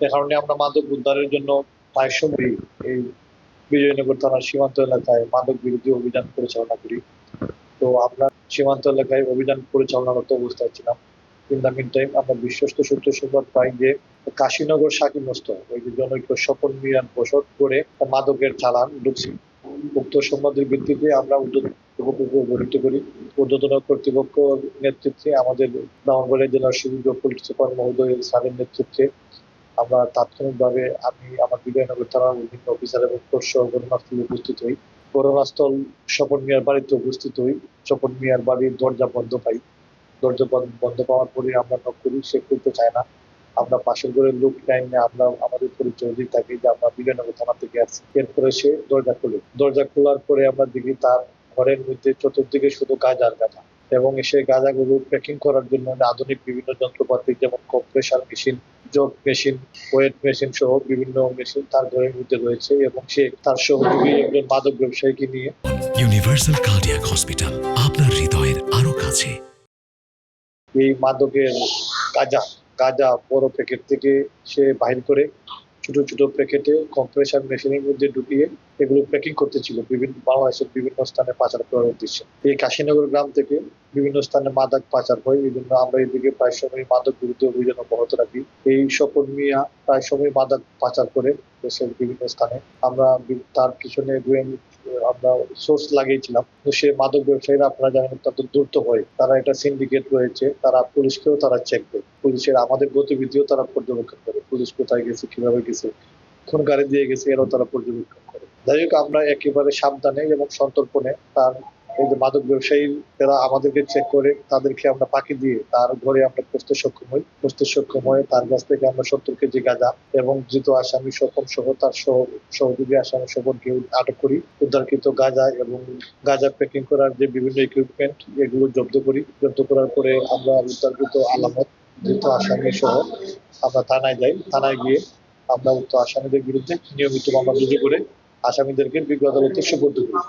এ কারণে আমরা মাদক উদ্ধারের জন্য প্রায় সময়ই এই বিজয়নগর থানার সীমান্ত এলাকায় মাদক বিরোধী অভিযান পরিচালনা করি। তো আমরা সীমান্ত এলাকায় অভিযান পরিচালনারত অবস্থায় ছিলাম। ইন দ্য মিন টাইম আমরা বিশ্বস্ত সূত্র সংবাদ পাই যে কাশীনগর সাকিব মস্ত ওই যে জনৈক স্বপন মিয়ান বসত করে মাদকের চালান ঢুকছে। উক্ত সংবাদের ভিত্তিতে আমরা কর্তৃপক্ষকে করি। ঊর্ধ্বতন কর্তৃপক্ষ নেতৃত্বে আমাদের ব্রাহ্মণবাড়িয়া জেলার সুযোগ্য পুলিশ সুপার মহোদয় স্যারের নেতৃত্বে আমরা তাৎক্ষণিকভাবে আমি আমার বিজয়নগর থানার বিভিন্ন অফিসার এবং কোর্ট ঘটনাস্থলে উপস্থিত হই। ঘটনাস্থল স্বপন মিয়ার বাড়িতে উপস্থিত হই। স্বপন মিয়ার বাড়ির দরজা বন্ধ পাই। দরজা বন্ধ পাওয়ার পরে আমরা নক সে খুলতে চায় না। আমরা পাশের ঘরের লোক টাইমে আমরা, আমাদের পরিচয় দিয়ে থাকি যে আমরা বিজয়নগর থানা থেকে আসছি। এরপরে সে দরজা খোলে। দরজা খোলার পরে আমরা দেখি তার ঘরের মধ্যে চতুর্দিকে শুধু গাছ আর গাছা এবং সে গাঁজাগুলো প্যাকিং করার জন্য আধুনিক বিভিন্ন যন্ত্রপাতি যেমন compressor machine jog machine weight machine সহ বিভিন্ন মেশিন তার ঘরের মধ্যে রয়েছে এবং সে তার সহযোগী একজন মাদক ব্যবসায়ীকে নিয়ে। ইউনিভার্সাল কার্ডিয়াক হসপিটাল আপনার হৃদয়ের আরও কাছে। এই মাদকের গাঁজা গাঁজা বড় প্যাকেট থেকে সে বাহির করে ছোট ছোট প্যাকেটে কম্প্রেসার মেশিনের মধ্যে ঢুকিয়ে এগুলো প্যাকিং করতেছিল বিভিন্ন বাংলাদেশের বিভিন্ন স্থানে পাচার করার উদ্দেশ্যে। এই কাশীনগর গ্রাম থেকে বিভিন্ন স্থানে মাদক পাচার হয় জন্য আমরা এদিকে প্রায় সময় মাদক বিরুদ্ধে অভিযান অব্যাহত রাখি। এই স্বপন মিয়া প্রায় সময় মাদক পাচার করে দেশের বিভিন্ন স্থানে। আমরা তার পিছনে আমরা সোর্স লাগিয়েছিলাম। তো সে মাদক ব্যবসায়ীরা আপনারা জানেন অত্যন্ত দ্রুত হয়। তারা একটা সিন্ডিকেট রয়েছে, তারা পুলিশকেও তারা চেক করে। পুলিশের আমাদের গতিবিধিও তারা পর্যবেক্ষণ করে। পুলিশ কোথায় গেছে, কীভাবে গেছে, কোন গাড়ি দিয়ে গেছে, এরাও তারা পর্যবেক্ষণ করে। যাই হোক, আমরা একেবারে সাবধানে এবং সন্তর্পণে তার এই যে মাদক ব্যবসায়ী, তারা আমাদেরকে চেক করে, তাদেরকে আমরা ফাঁকি দিয়ে তার ঘরে আমরা পৌঁছতে সক্ষম হই। পৌঁছতে সক্ষম হয়ে তার কাছ থেকে আমরা সত্তর কেজি গাঁজা এবং ধৃত আসামি স্বপন সহ তার সহ, সহযোগী আসামি স্বপনকে আটক করি। উদ্ধারকৃত গাঁজা এবং গাঁজা প্যাকিং করার যে বিভিন্ন ইকুইপমেন্ট এগুলো জব্দ করি। জব্দ করার পরে আমরা উদ্ধারকৃত আলামত ধৃত আসামি সহ আমরা থানায় যাই। থানায় গিয়ে আমরা উক্ত আসামিদের বিরুদ্ধে নিয়মিত মামলা রুজু করে আসামিদেরকে বিজ্ঞ আদালতে সুপর্দ করি।